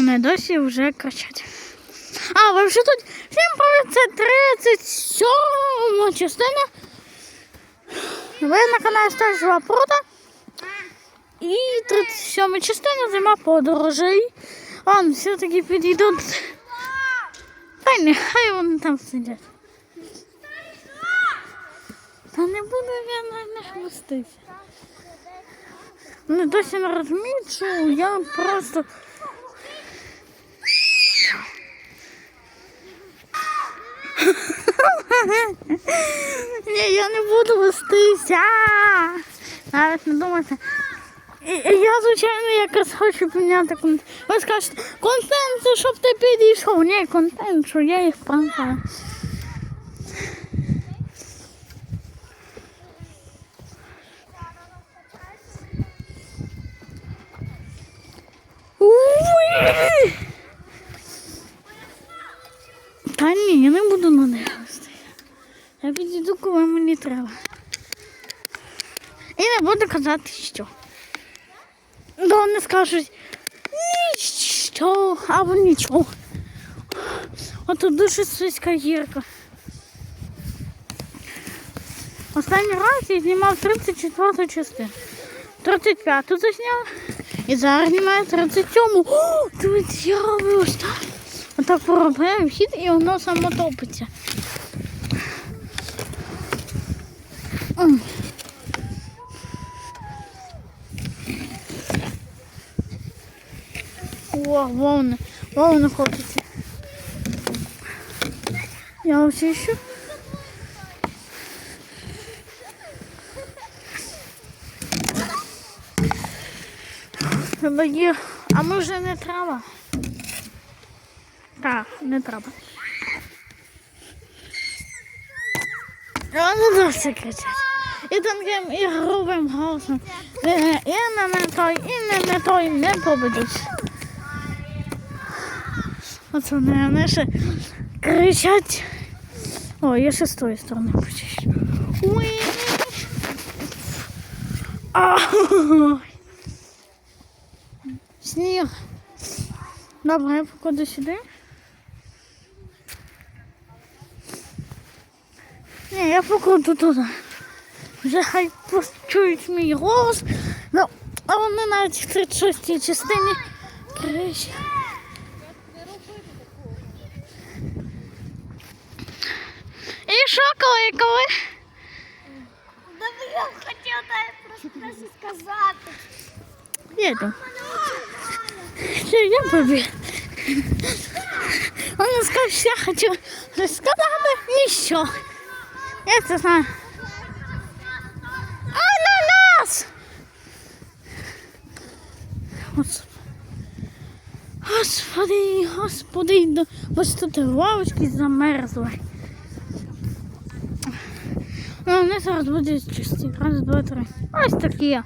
Вони досі вже кричать. А, ви вже тут всім привіт, це 37 частина. Ви на каналі Стажова Прута. І 37 частина зима подорожей. Вон, все-таки підійдуть. Та нехай вони там сидять. Та не буду я на них хвоститися. Вони досі не розуміють, що я просто. Ні, я не буду вестися. Навіть не думайте. Я, звичайно, якраз хочу поміняти контент. Ви скажете, контент, щоб ти підійшов. Ні, контент, що я їх пам'ятаю. Та ні, я не буду на них. Я підійду, коли мені треба. І не буду казати, що. Бо вони скажуть ніщо або нічого. Ото дуже слизька гірка. Останній раз я знімав 34 частину. 35-ту засняв. І зараз знімаю 37-му. О, дивіться, я роблю ось так. Отак поробляю вхід і воно само топиться. О, волны, волны хочется. Я ось ищу. Треба є. А може не треба? Так, не треба. Вони досі кричать. І тонким, і грубим голосом. Е, І не на той, і не на той не победуть. Оце вони, ще кричать. О, я ще з тої сторони почищу. Уй. Ай. Сніг. Добре, я покладу сюди. Ні, я покладу туди. Вже хай почують мій голос. Ну, а вони навіть в 36 частині кричать. Коли? Да я хотела просто просто сказати. Їду. Що я побіг? Вона сказав, що я хочу ніщо. Я це знаю. Ананас! Господи, господи, ну, ось тут лавочки замерзли. Ну, вони зараз будуть чисті. Раз, два, три. Ось такі.